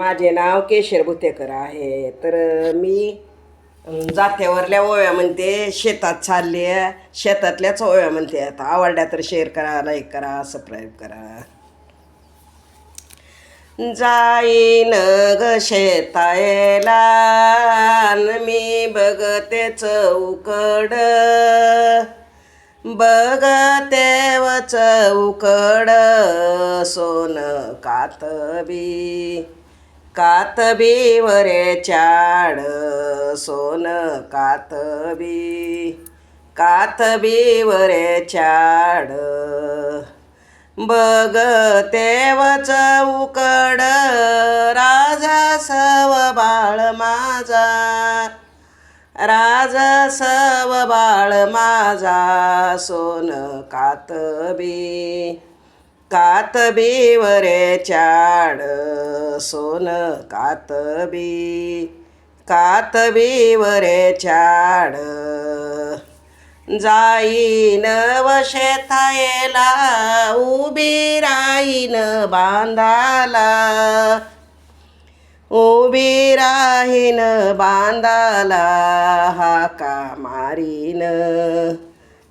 माझे नाव केशर भुतेकर आहे. तर मी जात्यावरल्या ओव्या म्हणते शेतात चालले शेतातल्याच ओव्या म्हणते आता आवडल्या तर शेअर करा लाईक करा सबस्क्राईब करा. जाईन ग शेतायला न मी बघते चौकड. बघते व चौकड सोन कातबी. कातबी वरे चाड सोन कातबी. कातबी वरे चाड. बग तेवच उकड राजा सव बाळ माझा. राजा सव बाळ माझा सोन कातबी. कातबी वरे चाड सोन कातबी कातबी वरे चाड. जाईन व शेतायला उभी राहीन बांधाला. उभी राहीन बांधाला हाका मारीन?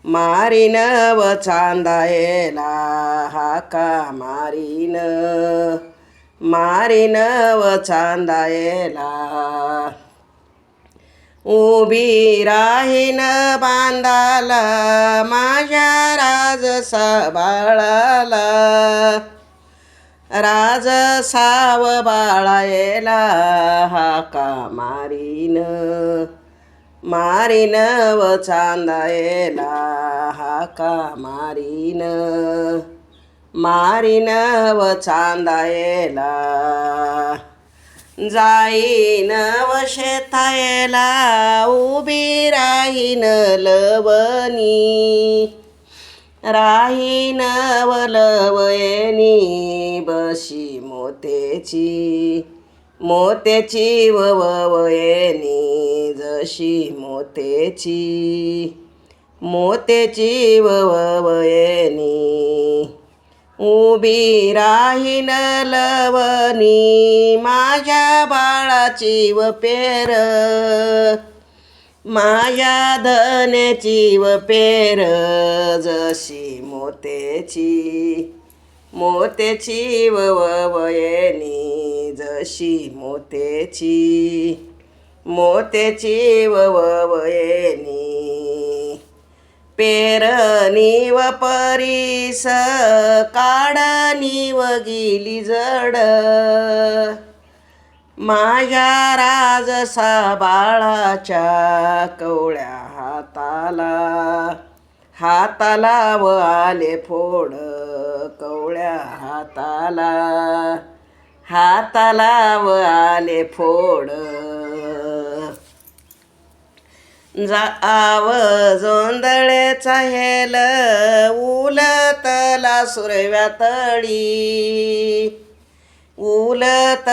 मारीन व चांदायला हाका मारीन? मारीन व चांदायला. उभी राहीन बांधाला माझ्या राज साबाळाला राज साव बाळायला हाका मारीन? मारीन व चांदायला हाका मारीन? मारिनव चांदायला जाईन व शेतायला उभी राहीन लवणी राहीन व लवयनी बशी मोतेची मोतेची ववयनी जशी मोतेची मोतेची ववयनी उभी राहीन लवणी माझ्या बाळाची व पेर. माझ्या धन्याची व पेर जशी मोतेची मोतेची वयनी जशी मोतेची मोतेची वयनी. पेरणी व परीस काढणी व गेली जड. माझ्या राजसा बाळाच्या कवळ्या हाताला हाताला व आले फोड कवळ्या हाताला. हाताला व आले फोड जाव जोंदळेचा हेल उलतला सुरव्या तळी. उलत